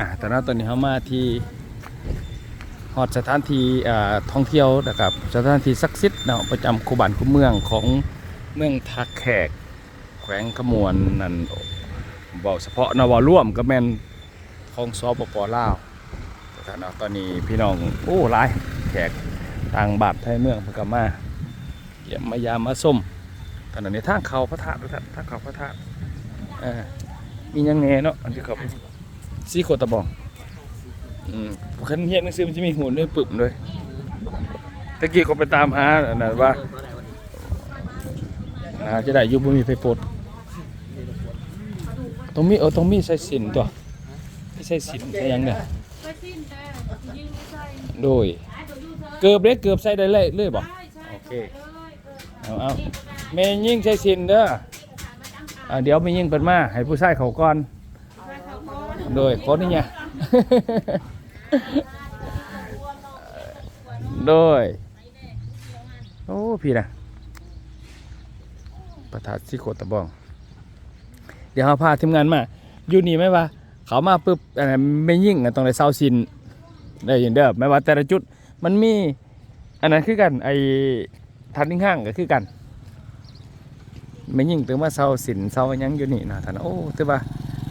อ่าตอนนั้นตอนนี้เขามาที่ฮอดสถานที่ท่องเที่ยวนะครับสถานที่ศักดิ์สิทธิ์เนาะประจำคูบ้านคูเมืองของเมืองทักแขก แขวงขมวนนั่นบอกเฉพาะนวาร่วมก็แม่นของสปปลาวสถานะตอนนี้พี่น้องโอ้หลายแขกต่างบาทไทยเมืองพกมาเยี่ยมมายามมาส้มขณะนี้ทางเขาพระธาตุทางเขาพระธาตุมียังแหน่เนาะอันที่เขา ซีโคตะบองอืมคันเฮียนหนังสือมันจะมีหุ่นด้วยปึ่มด้วยตะกี้เขาไปตามหาอันนั้นว่านะจะได้อยุบมีไฟปลดต้องมีเออต้องมีใส่สินตัวไม่ใส่สินใส่หยังเนี่ยไปสิ้นแต่ยิงไม่ใส่โดย เกือบเล็กเกือบใส่ได้เลยเลยบ่ใช่ใช่โอเคเลยเออเอาเอาแม่ยิ่งใส่สินเด้ออ่าเดี๋ยวแม่ยิ่งเปิดมาให้ผู้ชายเขาก่อนใช่เขาก่อน โดยคนนี้เนี่ยโดยโอ้พี่นะประธานสิโคตะบอง เดี๋ยวเขาพาทีมงานมาอยู่นี่ไหมวะเขามาปุ๊บอันนั้นไม่ยิ่งอะต้องได้เศร้าสินได้ยินเด้อไม่ว่าแต่ละจุดมันมี อันนั้นคือกันไอ้ทันนิ่งห้างก็คือกัน ไม่ยิ่งถึงว่าเศร้าสินเศร้ายังอยู่นี่นะท่านโอ้แต่ว่า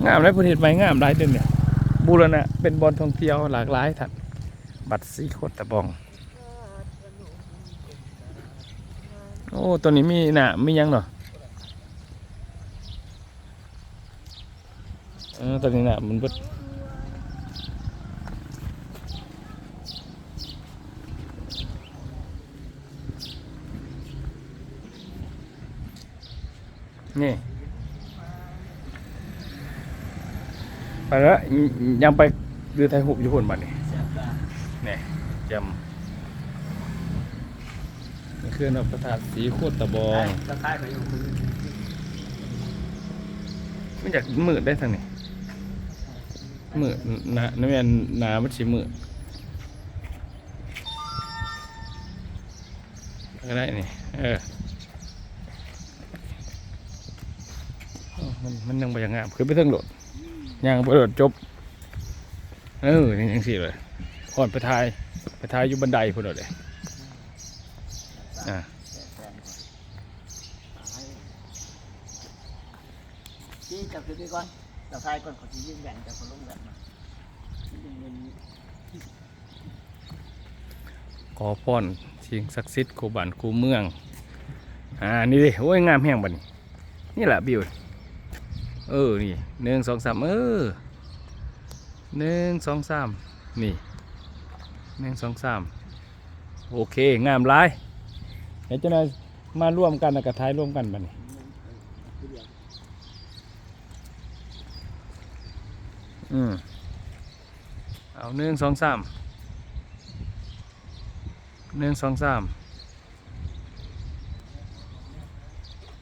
งามได้ประเทศใหม่งามหลายเดือนเนี่ยบูรณะเป็นบอลท่องเที่ยวหลากหลายท่านบัตรสีโคตะบอง โอ้ตัวนี้มีหนามียังเหรอเออตัวนี้หนามันบดนี่ ไปแล้วยังไปดูไทยหุบอยู่คนบัดนี่นี่จำนี่คือนกประทาดสีโคตรตะบองจะคล้ายไปอยู่มือมันอยากมืดได้ทางนี้มืดหนาน้ำมันหนามันสีมืดก็ได้นี่เออโอ้มันมันยังไปยังงามคือไปเทิงโดด ยังไปโดดจบ เออยังยังสิเลยก่อนไปทายไปทายอยู่บันไดพุ่นเอาเลยอ่าที่จับคือก่อนจะคล้ายก่อนขอที่ยิ่งแบ่งจะคนลงแบ่งมายิ่งเงินขอพรสิ่งศักดิ์สิทธิ์คูบ้านคูเมือง อ่า นี่ดิโอ้ย งามแห้งบัดนี้นี่แหละบิว เออ นี่หนึ่งสองสามเออหนึ่งสองสามนี่หนึ่งสองสามโอเค งามหลายเดี๋ยวจะมาร่วมกันกับท้ายร่วมกันบัดนี้อืมเอาหนึ่งสองสามหนึ่งสองสาม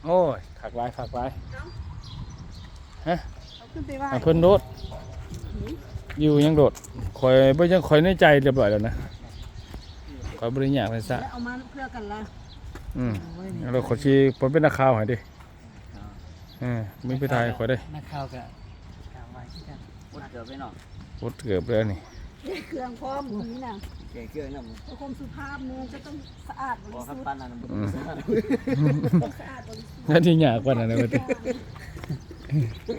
โอ้ยขักไว้ขักไว้ เอาขึ้นไปไหว้อะเพิ่นโดด อยู่ยังโดดคอยบ่ยังคอยในใจเรียบร้อยแล้วนะคอยบริญญาณเลยซะแล้วเอามาเพื่อกันละอืมแล้วขอชี้ผมเป็นนักข่าวให้ดิเออมีไปถ่ายขอยได้นักข่าวกับข่าวไว้ที่กันพุดเกือบไปหน่อยรถเกือบเลยนี่เครื่องพร้อมนี้น่ะเก๋เกือบน้ำเพื่อความสุภาพมือจะต้องสะอาดบพอริขับสุทธิ์ปั้นนั่นอืมต้องสะอาดบริสุทธิ์นั่นที่ยากกว่านั้นนะเว้ยติเออ Hmm.